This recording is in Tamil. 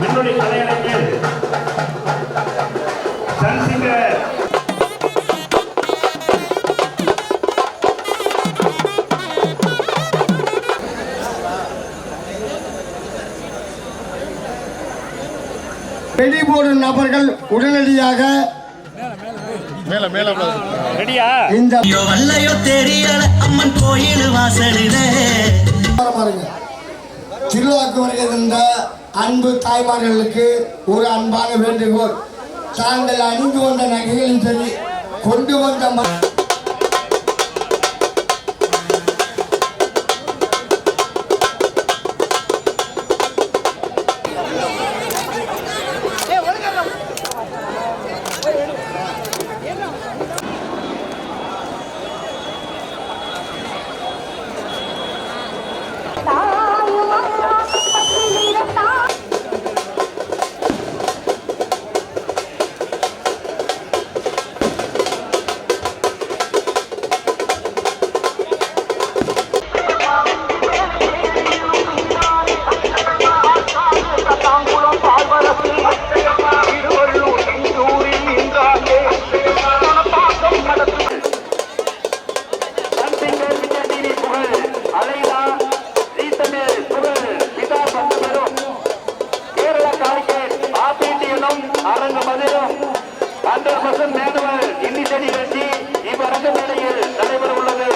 மின்னொளி கலையரங்கில் சன்சிங்கர் போடும் நபர்கள் உடனடியாக ரெடியா? இந்த ஐயோ வல்லையோ தெரியல. அம்மன் கோயில் வாசலிலே. பாருங்க திருவிழாக்கு வருகின்ற அன்பு தாய்மார்களுக்கு ஒரு அன்பான வேண்டுகோள். தாங்கள் அணிந்து வந்த நகைகளின் சரி கொண்டு வந்த காலிக்கேட் ஆபிடி எனும் அரங்க மதிலும் ஹண்ட்ரட் பர்சன்ட் மேனுவல் இன்னிசை நிகழ்ச்சி இவ்வரங்க மேடையில் நடைபெற உள்ளது